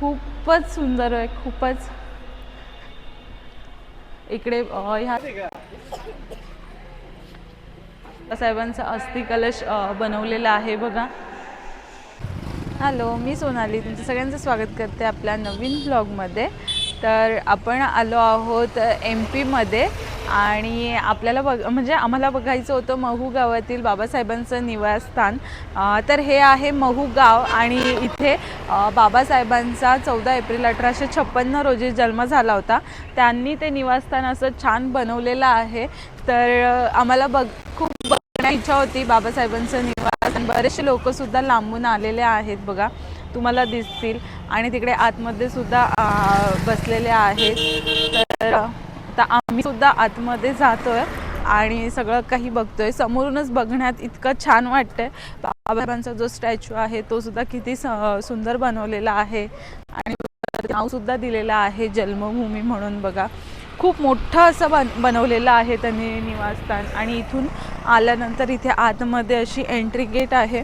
खूपच सुंदर आहे खूपच. इकडे ह्या साहेबांचा अस्थि कलश बनवलेला आहे बघा. हॅलो मी सोनाली. तुमचं सगळ्यांचं स्वागत करते आपल्या नवीन ब्लॉगमध्ये तर आपण आलो आहोत एम पीमध्ये आणि आपल्याला बघ म्हणजे आम्हाला बघायचं होतं महू गावातील बाबासाहेबांचं निवासस्थान. तर हे आहे महू गाव आणि इथे बाबासाहेबांचा चौदा एप्रिल अठराशे छप्पन्न रोजी जन्म झाला होता. त्यांनी ते निवासस्थान असं छान बनवलेलं आहे. तर आम्हाला बघ खूप बघण्याची इच्छा होती बाबासाहेबांचं निवासस्थान. बरेचसे लोकसुद्धा लांबून आलेले आहेत बघा. तुम्हाला दिसतील. आणि तिकडे आतमध्ये सुद्धा बसलेले आहेत. तर आता आम्ही सुद्धा आतमध्ये जातोय आणि सगळं काही बघतोय. समोरूनच बघण्यात इतकं छान वाटतंय. बाबासाहेबांचा जो स्टॅच्यू आहे तो सुद्धा किती सुंदर बनवलेला आहे. आणि नाव सुद्धा दिलेलं आहे जन्मभूमी म्हणून बघा. खूप मोठं असं बन बनवलेलं आहे त्यांनी निवासस्थान. आणि इथून आल्यानंतर इथे आतमध्ये अशी एंट्री गेट आहे.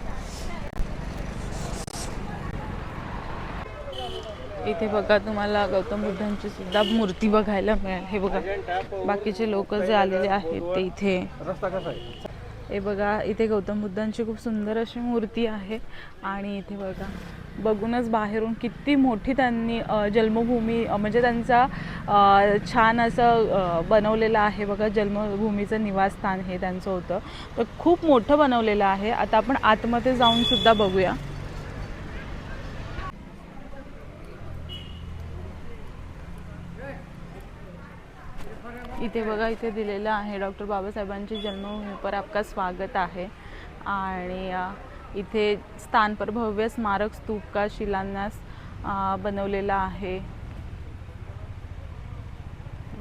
इथे बघा तुम्हाला गौतम बुद्धांची सुद्धा मूर्ती बघायला मिळेल. हे बघा बाकीचे लोक जे आलेले आहेत ते इथे. हे बघा इथे गौतम बुद्धांची खूप सुंदर अशी मूर्ती आहे. आणि इथे बघा बघूनच बाहेरून किती मोठी त्यांनी जन्मभूमी म्हणजे त्यांचा छान असं बनवलेलं आहे. बघा जन्मभूमीचं निवासस्थान हे त्यांचं होतं. तर खूप मोठं बनवलेलं आहे. आता आपण आतमध्ये जाऊन सुद्धा बघूया. इथे बघा इथे दिलेलं आहे. डॉक्टर बाबासाहेबांची जन्मभूमी पर आपका स्वागत आहे. आणि इथे स्थान पर भव्य स्मारक स्तूप का शिलान्यास बनवलेला आहे.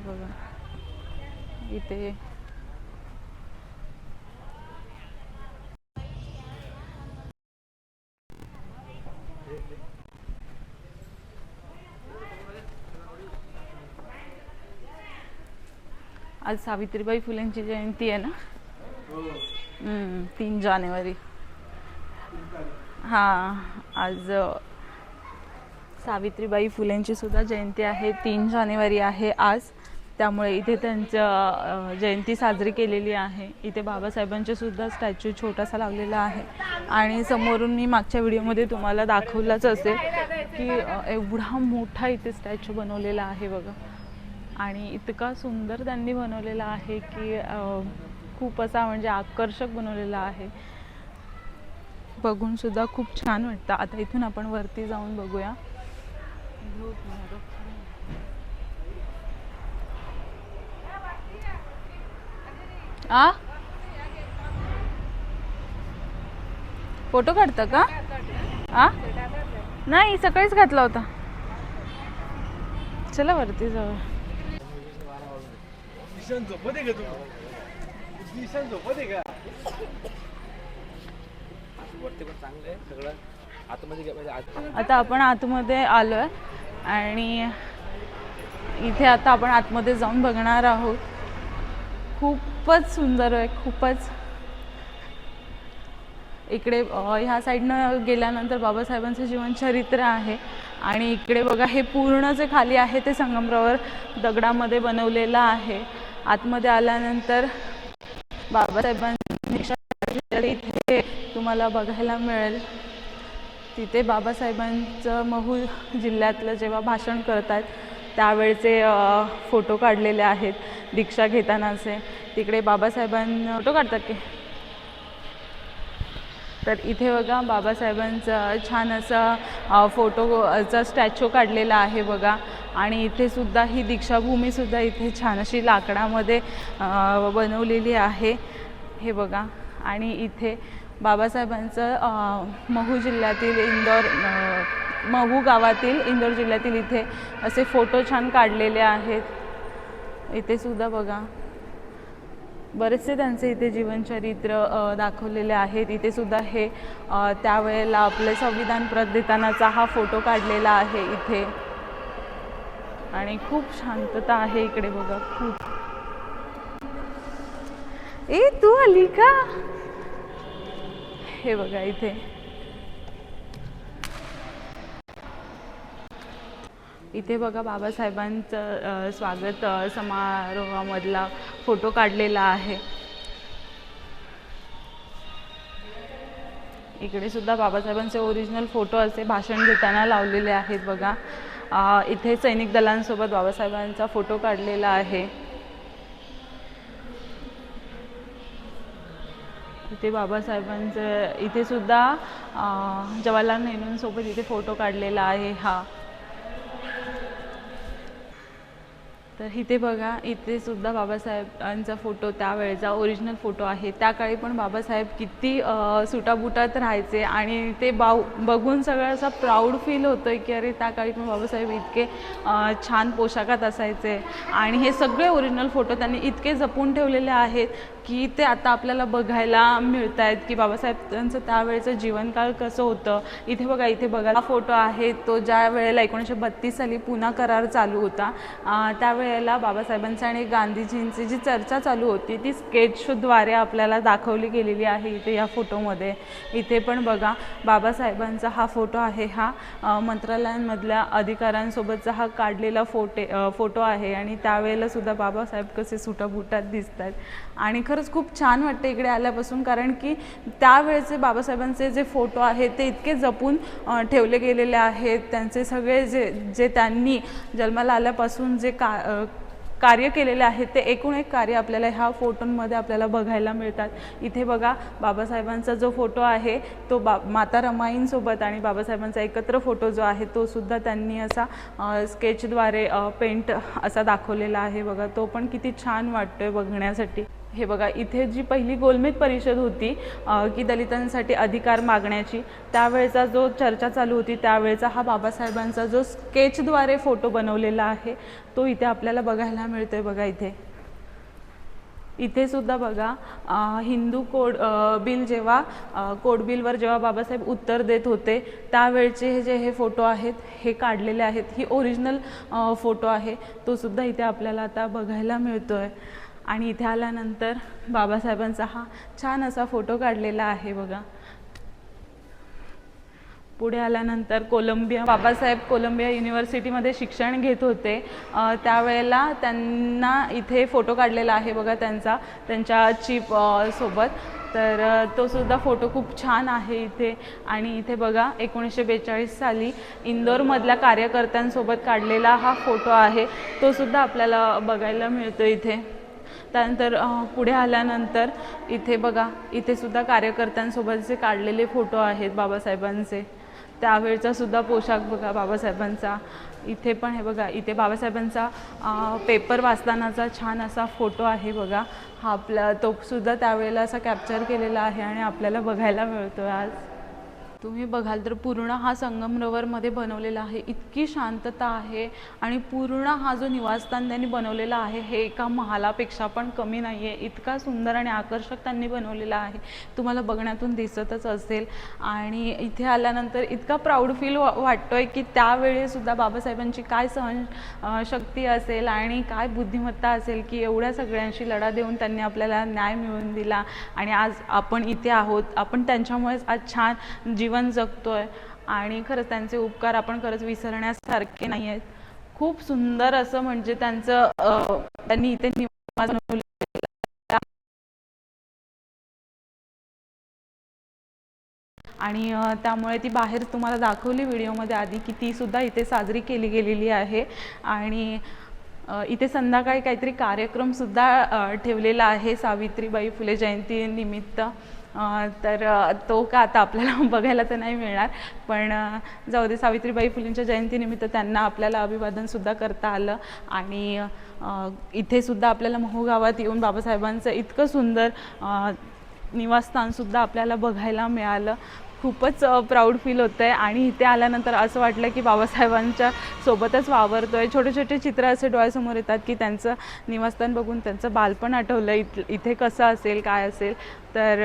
बघा. इथे आज सावित्रीबाई फुलेंची जयंती आहे ना? तीन जानेवारी. हां आज सावित्रीबाई फुलेंची सुद्धा जयंती आहे. तीन जानेवारी आहे आज. त्यामुळे इथे त्यांचं जयंती साजरी केलेली आहे. इथे बाबासाहेबांचे सुद्धा स्टॅच्यू छोटासा लावलेला आहे. आणि समोरून मी मागच्या व्हिडिओमध्ये तुम्हाला दाखवलाच असेल की एवढा मोठा इथे स्टॅच्यू बनवलेला आहे बघा. आणि इतका सुंदर त्यांनी बनवलेला आहे की खूप असा म्हणजे आकर्षक बनवलेला आहे. बघून सुद्धा खूप छान वाटतं. आता इथून आपण वरती जाऊन बघूया. आ? फोटो काढता का? आ? नाही सकाळीच घातला होता. चला वरती जाऊ ईशान झोपत आहे का झोपत आहे का वरती पण चांगलं आहे सगळं आतमध्ये आता आपण आतमध्ये आलोय आणि इथे आता आपण आतमध्ये जाऊन बघणार आहोत. खूपच सुंदर आहे खूपच. इकडे ह्या साईडनं गेल्यानंतर बाबासाहेबांचं जीवनचरित्र आहे. आणि इकडे बघा हे पूर्ण जे खाली आहे ते संगमरावर दगडामध्ये बनवलेलं आहे. आतमध्ये आल्यानंतर बाबासाहेबांनी इथे तुम्हाला बघायला मिळेल. तिथे बाबासाहेबांचं महू जिल्ह्यातलं जेव्हा भाषण करतात त्यावेळचे फोटो काढलेले आहेत दीक्षा घेतानाचे. तिकडे बाबासाहेबांनी फोटो काढतात की? तर इथे बघा बाबासाहेबांचा छान असा फोटोचा स्टॅच्यू काढलेला आहे बघा. आणि इथे सुद्धा ही दीक्षाभूमीसुद्धा इथे छान अशी लाकडामध्ये बनवलेली आहे. हे बघा. आणि इथे बाबासाहेबांचं महू जिल्ह्यातील इंदोर महू गावातील इंदोर जिल्ह्यातील इथे असे फोटो छान काढलेले आहेत. इथे सुद्धा बघा. बरेचसे त्यांचे इथे जीवनचरित्र दाखवलेले आहेत. इथे सुद्धा हे त्यावेळेला आपले संविधान प्रत देतानाचा हा फोटो काढलेला आहे इथे. आणि खूप शांतता आहे इकडे बघा खूप. ए तू आली का? हे बघा इथे. इथे बघा बाबासाहेबांचं स्वागत समारोहामधला फोटो काढलेला आहे. इकडे सुद्धा बाबासाहेबांचे ओरिजिनल फोटो असे भाषण घेताना लावलेले आहेत बघा. इथे सैनिक दलांसोबत बाबासाहेबांचा फोटो काढलेला आहे. इथे बाबासाहेबांचं इथे सुद्धा जवाहरलाल नेहरूंसोबत इथे फोटो काढलेला आहे हा. तर इथे बघा इथे सुद्धा बाबासाहेबांचा फोटो त्यावेळेचा ओरिजिनल फोटो आहे. त्या काळी पण बाबासाहेब किती सुटाबुटात राहायचे आणि ते बाव बघून सगळं असं प्राऊड फील होतं की अरे त्या काळी पण बाबासाहेब इतके छान पोशाखात असायचे. आणि हे सगळे ओरिजिनल फोटो त्यांनी इतके जपून ठेवलेले आहेत की ते आता आपल्याला बघायला मिळत आहेत की बाबासाहेबांचं त्यावेळेचं जीवनकाळ कसं होतं. इथे बघा इथे बघा हा फोटो आहे तो ज्या वेळेला एकोणीसशे बत्तीस साली पुन्हा करार चालू होता. त्यावेळेस वेळेला बाबासाहेबांची आणि गांधीजींची जी चर्चा चालू होती ती स्केचद्वारे आपल्याला दाखवली गेलेली आहे इथे या फोटोमध्ये. इथे पण बघा बाबासाहेबांचा हा फोटो आहे हा मंत्रालयांमधल्या अधिकाऱ्यांसोबतचा हा काढलेला फोटे फोटो आहे आणि त्यावेळेला सुद्धा बाबासाहेब कसे सुटाबुटात दिसत आहेत आणि खरंच खूप छान वाटतं इकडे आल्यापासून कारण की त्यावेळेचे बाबासाहेबांचे जे फोटो आहेत ते इतके जपून ठेवले गेलेले आहेत. त्यांचे सगळे जे जे त्यांनी जन्माला आल्यापासून जे का कार्य केलेले आहेत ते एकूण एक कार्य आपल्याला ह्या फोटोंमध्ये आपल्याला बघायला मिळतात. इथे बघा बाबासाहेबांचा जो फोटो आहे तो बा माता रमाईंसोबत आणि बाबासाहेबांचा एकत्र फोटो जो आहे तो सुद्धा त्यांनी असा स्केचद्वारे पेंट असा दाखवलेला आहे. बघा तो पण किती छान वाटतोय बघण्यासाठी. हे बघा इथे जी पहिली गोलमेज परिषद होती की दलितांसाठी अधिकार मागण्याची त्यावेळेचा जो चर्चा चालू होती त्यावेळेचा हा बाबासाहेबांचा जो स्केचद्वारे फोटो बनवलेला आहे तो इथे आपल्याला बघायला मिळतोय बघा इथे. इथे सुद्धा बघा हिंदू कोड बिल जेव्हा कोड बिलवर जेव्हा बाबासाहेब उत्तर देत होते त्यावेळचे हे जे हे फोटो आहेत हे काढलेले आहेत ही ओरिजिनल फोटो आहे तो सुद्धा इथे आपल्याला आता बघायला मिळतो आहे आणि इथे आल्यानंतर बाबासाहेबांचा हा छान असा फोटो काढलेला आहे बघा. पुढे आल्यानंतर कोलंबिया बाबासाहेब कोलंबिया युनिव्हर्सिटीमध्ये शिक्षण घेत होते. त्यावेळेला त्यांना इथे फोटो काढलेला आहे बघा त्यांचा त्यांच्या चीप सोबत. तर तो सुद्धा फोटो खूप छान आहे इथे. आणि इथे बघा एकोणीसशे बेचाळीस साली इंदोरमधल्या कार्यकर्त्यांसोबत काढलेला हा फोटो आहे. तो सुद्धा आपल्याला बघायला मिळतो इथे. त्यानंतर पुढे आल्यानंतर इथे बघा इथेसुद्धा कार्यकर्त्यांसोबतचे काढलेले फोटो आहेत बाबासाहेबांचे. त्यावेळचा सुद्धा पोशाख बघा बाबासाहेबांचा. इथे पण हे बघा इथे बाबासाहेबांचा पेपर वाचतानाचा छान असा फोटो आहे बघा. हा आपला तोसुद्धा त्यावेळेला असा कॅप्चर केलेला आहे आणि आपल्याला बघायला मिळतो आज. तुम्ही बघाल तर पूर्ण हा संगमरवरमध्ये बनवलेला आहे. इतकी शांतता आहे आणि पूर्ण हा जो निवासस्थान त्यांनी बनवलेला आहे हे एका महालापेक्षा पण कमी नाही आहे इतका सुंदर आणि आकर्षक त्यांनी बनवलेला आहे. तुम्हाला बघण्यातून दिसतच असेल. आणि इथे आल्यानंतर इतका प्राऊड फील वा आहे की त्यावेळेसुद्धा बाबासाहेबांची काय सहन शक्ती असेल आणि काय बुद्धिमत्ता असेल की एवढ्या सगळ्यांशी लढा देऊन त्यांनी आपल्याला न्याय मिळवून दिला. आणि आज आपण इथे आहोत. आपण त्यांच्यामुळेच आज छान जीवन पण जगतो आहे आणि खरंच त्यांचे उपकार आपण खरंच विसरण्यासारखे नाही आहेत खूप सुंदर असं म्हणजे त्यांचं त्यांनी इथे निवास आणि त्यामुळे ती बाहेर तुम्हाला दाखवली व्हिडिओमध्ये आधी की ती सुद्धा इथे साजरी केली गेलेली आहे. आणि इथे संध्याकाळी काहीतरी कार्यक्रमसुद्धा सुद्धा ठेवलेला आहे सावित्रीबाई फुले जयंती निमित्त. तर तो का आता आपल्याला बघायला तर नाही मिळणार. पण जाऊ दे सावित्रीबाई फुलेंच्या जयंतीनिमित्त त्यांना आपल्याला अभिवादनसुद्धा करता आलं. आणि इथेसुद्धा आपल्याला महू गावात येऊन बाबासाहेबांचं इतकं सुंदर निवासस्थानसुद्धा आपल्याला बघायला मिळालं. खूपच प्राऊड फील होतं आहे आणि इथे आल्यानंतर असं वाटलं की बाबासाहेबांच्या सोबतच वावरतो आहे छोटे छोटे चित्र असे डोळ्यासमोर येतात की त्यांचं निवासस्थान बघून त्यांचं बालपण आठवलं इथ इथे कसं असेल काय असेल. तर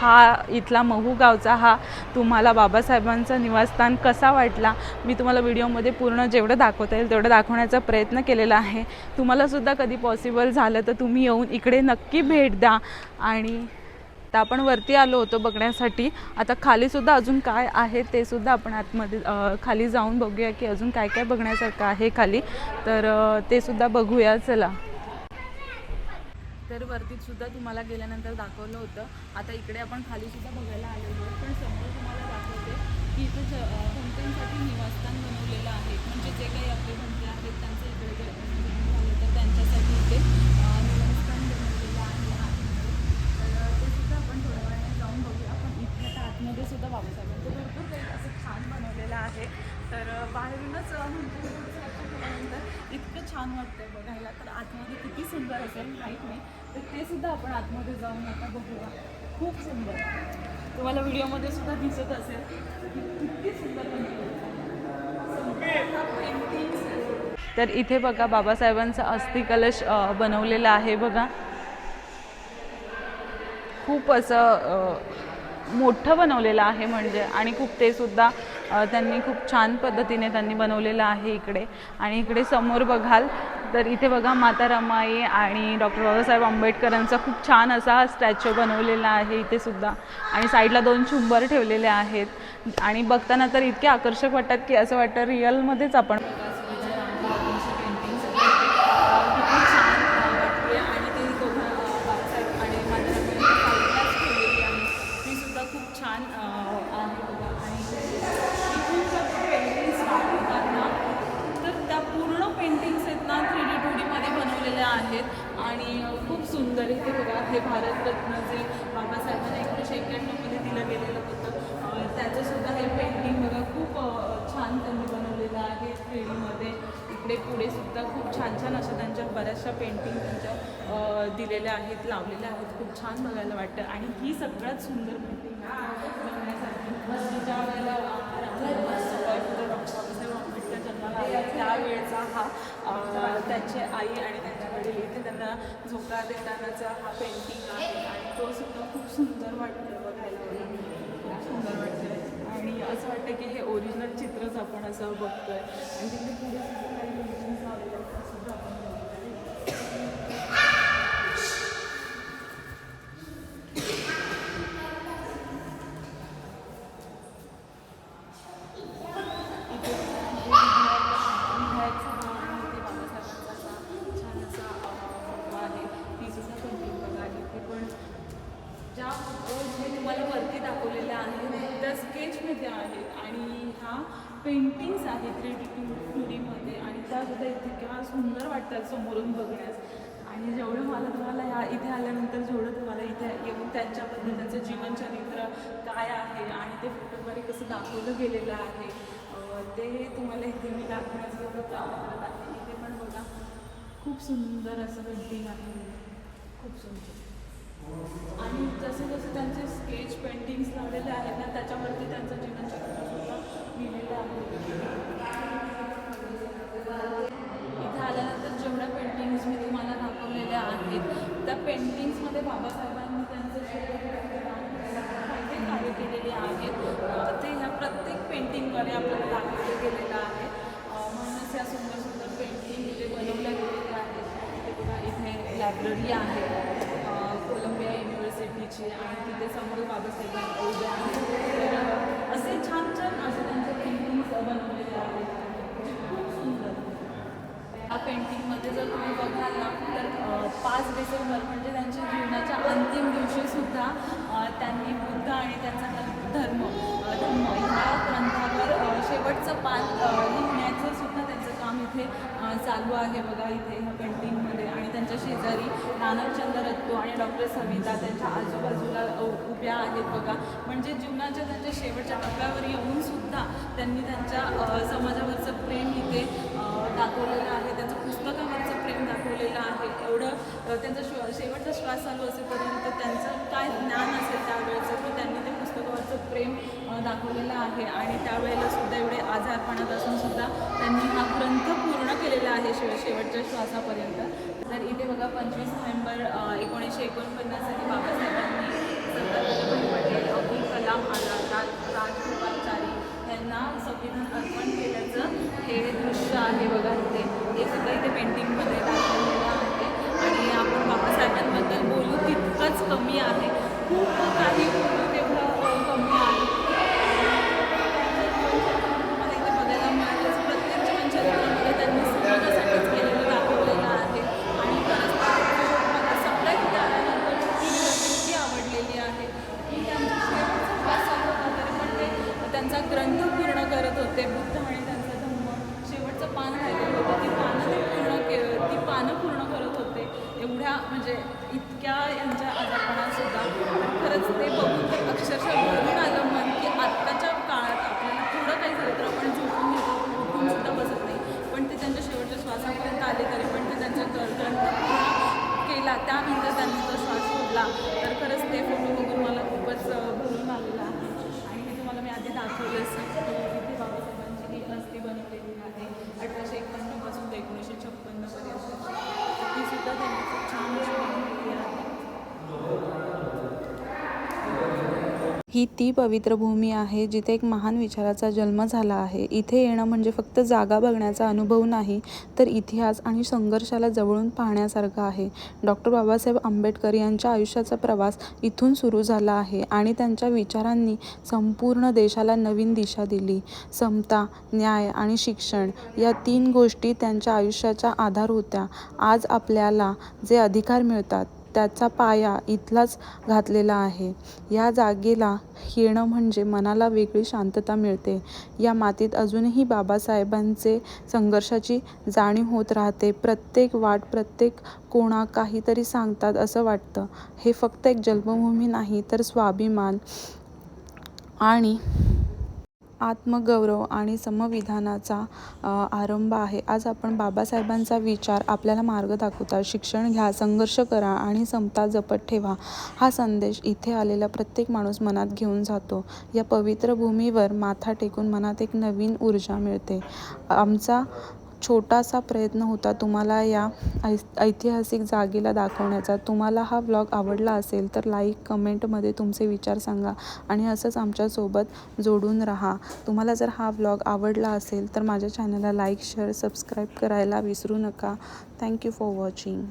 हा इथला महू गावचा हा तुम्हाला बाबासाहेबांचा निवासस्थान कसा वाटला मी तुम्हाला व्हिडिओमध्ये पूर्ण जेवढं दाखवता येईल तेवढं दाखवण्याचा प्रयत्न केलेला आहे. तुम्हालासुद्धा कधी पॉसिबल झालं तर तुम्ही येऊन इकडे नक्की भेट द्या. आणि तर आपण वरती आलो होतो बघण्यासाठी. आता खालीसुद्धा अजून काय आहे ते सुद्धा आपण आतमध्ये खाली जाऊन बघूया की अजून काय काय बघण्यासारखं आहे खाली. तर ते सुद्धा बघूया चला. तर वरतीत सुद्धा तुम्हाला गेल्यानंतर दाखवलं होतं. आता इकडे आपण खाली सुद्धा बघायला आलेलो आहोत. पण समोर तुम्हाला दाखवते की इथं ज निवासस्थान बनवलेलं आहे. म्हणजे जे काही आपले भंते आहेत त्यांचं इकडे जर जन्म झालं तर त्यांच्यासाठी इथे अं, निवासस्थान बनवलेलं आहे आतमध्ये. तर अं, ते सुद्धा आपण थोड्या वेळाने जाऊन बघूया पण इथे आता आतमध्ये सुद्धा बाबासाहेबांचं भरपूर काही असं छान बनवलेलं आहे तर अं, बाहेरूनच अं, म्हणजे थोडंसं केल्यानंतर इतकं छान वाटतं बघायला तर आतमध्ये किती सुंदर असेल माहीत नाही तर ते सुद्धा आपण आतमध्ये जाऊन आता बघूया. खूप सुंदर. तुम्हाला व्हिडिओमध्ये सुद्धा दिसत असेल. किती सुंदर तर इथे बघा बाबासाहेबांचा अस्थिकलश बनवलेला आहे बघा. खूप असं मोठं बनवलेलं आहे म्हणजे. आणि खूप ते सुद्धा त्यांनी खूप छान पद्धतीने त्यांनी बनवलेलं आहे इकडे. आणि इकडे समोर बघाल तर इथे बघा माता रमाई आणि डॉक्टर बाबासाहेब आंबेडकरांचा खूप छान असा स्टॅच्यू बनवलेला आहे इथे सुद्धा. आणि साईडला दोन चुंबर ठेवलेले आहेत. आणि बघताना तर इतके आकर्षक वाटतात की असं वाटतं रिअलमध्येच आपण किती छान अ, वाटते आणि ते दोघं अ, बाबासाहेब आणि माझ्या साईडलाच ठेवलेली आहे ती सुद्धा खूप छान अ, आहे बघा आणि इथून जर पेंटिंग स्टार्ट होतात ना तर त्या पूर्ण पेंटिंग्स आहेत ना थ्री डी टू डीमध्ये बनवलेल्या आहेत आणि अ, खूप सुंदर इथे बघा हे भारतरत्न जे बाबासाहेबांना एकोणीसशे एक्क्याण्णवमध्ये दिलं गेलेलं होतं अ, त्याचं सुद्धा हे पेंटिंग बघा खूप अ, छान त्यांनी बनवलेलं आहे थ्री डीमध्ये इकडे पुढे सुद्धा खूप छान छान अशा त्यांच्या बऱ्याचशा पेंटिंग त्यांच्या अ, आहेत लावलेल्या आहेत. खूप छान बघायला वाटतं. आणि ही सगळ्यात सुंदर पेंटिंग ज्या वेळेला बाबासाहेब आंबेडकर जन्माला त्यावेळेचा हा अ, त्यांची आई आणि त्यांच्या वडील इथे त्यांना झोका देतानाचा हा पेंटिंग आहे. आणि तो सुद्धा खूप सुंदर वाटतं बघायला. खूप सुंदर वाटतं आणि असं वाटतं की हे ओरिजिनल चित्रच आपण असं बघतोय. आणि तिथे पुढे सुद्धा काही पेंटिंग्स सुद्धा आपण इतक्या सुंदर वाटतात समोरून बघण्यास. आणि जेवढं मला तुम्हाला ह्या इथे आल्यानंतर जेवढं तुम्हाला इथे येऊन त्यांच्याबद्दल त्यांचं जीवनचरित्र काय आहे आणि ते फोटोद्वारे कसं दाखवलं गेलेलं आहे ते तुम्हाला इथे मी दाखवण्याचं आवडत आहे. इथे पण बघा खूप सुंदर असं पेंटिंग आहे. खूप सुंदर. आणि जसे जसे त्यांचे स्केच पेंटिंग्स लावलेले आहेत ना त्याच्यावरती त्यांचं जीवनचरित्र सुद्धा लिहिलेलं आहे. पेंटिंग्स मी तुम्हाला दाखवलेल्या आहेत. त्या पेंटिंग्समध्ये बाबासाहेबांनी त्यांचं कार्य केलेले आहेत ते ह्या प्रत्येक पेंटिंगमध्ये आपल्याला दाखवलं गेलेलं आहे. म्हणूनच या सुंदर सुंदर पेंटिंग इथे बनवल्या गेलेल्या आहेत. इथे बघा इथे लायब्ररी आहे. कोलंबिया युनिव्हर्सिटीची आणि तिथे समोर बाबासाहेब असे छान छान असे त्यांचे पेंटिंग्स बनवलेले आहेत. या पेंटिंगमध्ये जर तुम्ही बघाल ना तर पाच डिसेंबर म्हणजे त्यांच्या जीवनाच्या अंतिम दिवशी सुद्धा त्यांनी बुद्ध आणि त्यांचा धर्म धर्म ह्या ग्रंथावर शेवटचं पान लिहिण्याचं सुद्धा त्यांचं काम इथे चालू आहे बघा इथे ह्या त्यांच्या शेजारी नानकचंद्र रत्तो आणि डॉक्टर सविता त्यांच्या आजूबाजूला उभ्या आहेत बघा. म्हणजे जीवनाच्या त्यांच्या शेवटच्या टप्प्यावर येऊन सुद्धा त्यांनी त्यांच्या समाजावरचं प्रेम इथे दाखवलेलं आहे. त्यांचं पुस्तकावरचं प्रेम दाखवलेलं आहे. एवढं त्यांचा श्व शेवटचा श्वास चालू असेपर्यंत त्यांचं काय ज्ञान असेल त्यावेळेचं तर त्यांनी ते पुस्तकावरचं प्रेम दाखवलेलं आहे. आणि त्यावेळेला सुद्धा एवढे आजारपणात असून सुद्धा त्यांनी हा ग्रंथ पूर्ण केलेला आहे शेव शेवटच्या श्वासापर्यंत. तर इथे बघा पंचवीस नोव्हेंबर एकोणीसशे एकोणपन्नास साली बाबासाहेबांनी त्यांचा ग्रंथ पूर्ण करत होते. बुद्ध आणि त्यांचा धम्म. शेवटचं पान राहिलेलं होतं. ती पानं पूर्ण के ती पानं पूर्ण करत होते. एवढ्या म्हणजे इतक्या यांच्या आधी दाखवलंच की इथे बाबासाहेबांची ही अस्थी बनवलेली आहे अठराशे एकावन्नपासून ते एकोणीसशे छप्पन्नपर्यंत ती सुद्धा त्यांनी खूप छान अशी बनवलेली आहे ही ती पवित्र भूमी आहे जिथे एक महान विचाराचा जन्म झाला आहे. इथे येणं म्हणजे फक्त जागा बघण्याचा अनुभव नाही तर इतिहास आणि संघर्षाला जवळून पाहण्यासारखं आहे. डॉक्टर बाबासाहेब आंबेडकर यांच्या आयुष्याचा प्रवास इथून सुरू झाला आहे आणि त्यांच्या विचारांनी संपूर्ण देशाला नवीन दिशा दिली. समता न्याय आणि शिक्षण या तीन गोष्टी त्यांच्या आयुष्याचा आधार होत्या. आज आपल्याला जे अधिकार मिळतात त्याचा पाया इथलाच घातलेला आहे. या जागेला येणं म्हणजे मनाला वेगळी शांतता मिळते. या मातीत अजूनही बाबासाहेबांचे संघर्षाची जाणीव होत राहते. प्रत्येक वाट प्रत्येक कोणा काहीतरी सांगतात असं वाटतं. हे फक्त एक जन्मभूमी नाही तर स्वाभिमान आणि आत्मगौरव आणि समविधानाचा आरंभ आहे. आज आपण बाबासाहेबांचा विचार आपल्याला मार्ग दाखवतात शिक्षण घ्या संघर्ष करा आणि समता जपत ठेवा हा संदेश इथे आलेला प्रत्येक माणूस मनात घेऊन जातो. या पवित्र भूमीवर माथा टेकून मनात एक नवीन ऊर्जा मिळते. आमचा छोटासा प्रयत्न होता तुम्हाला या ऐ ऐतिहासिक जागेला दाखवण्याचा. तुम्हाला हा ब्लॉग आवडला असेल तर लाईक कमेंटमध्ये तुमचे विचार सांगा आणि असंच आमच्यासोबत जोडून राहा. तुम्हाला जर हा ब्लॉग आवडला असेल तर माझ्या चॅनलला लाईक शेअर सबस्क्राईब करायला विसरू नका. Thank you for watching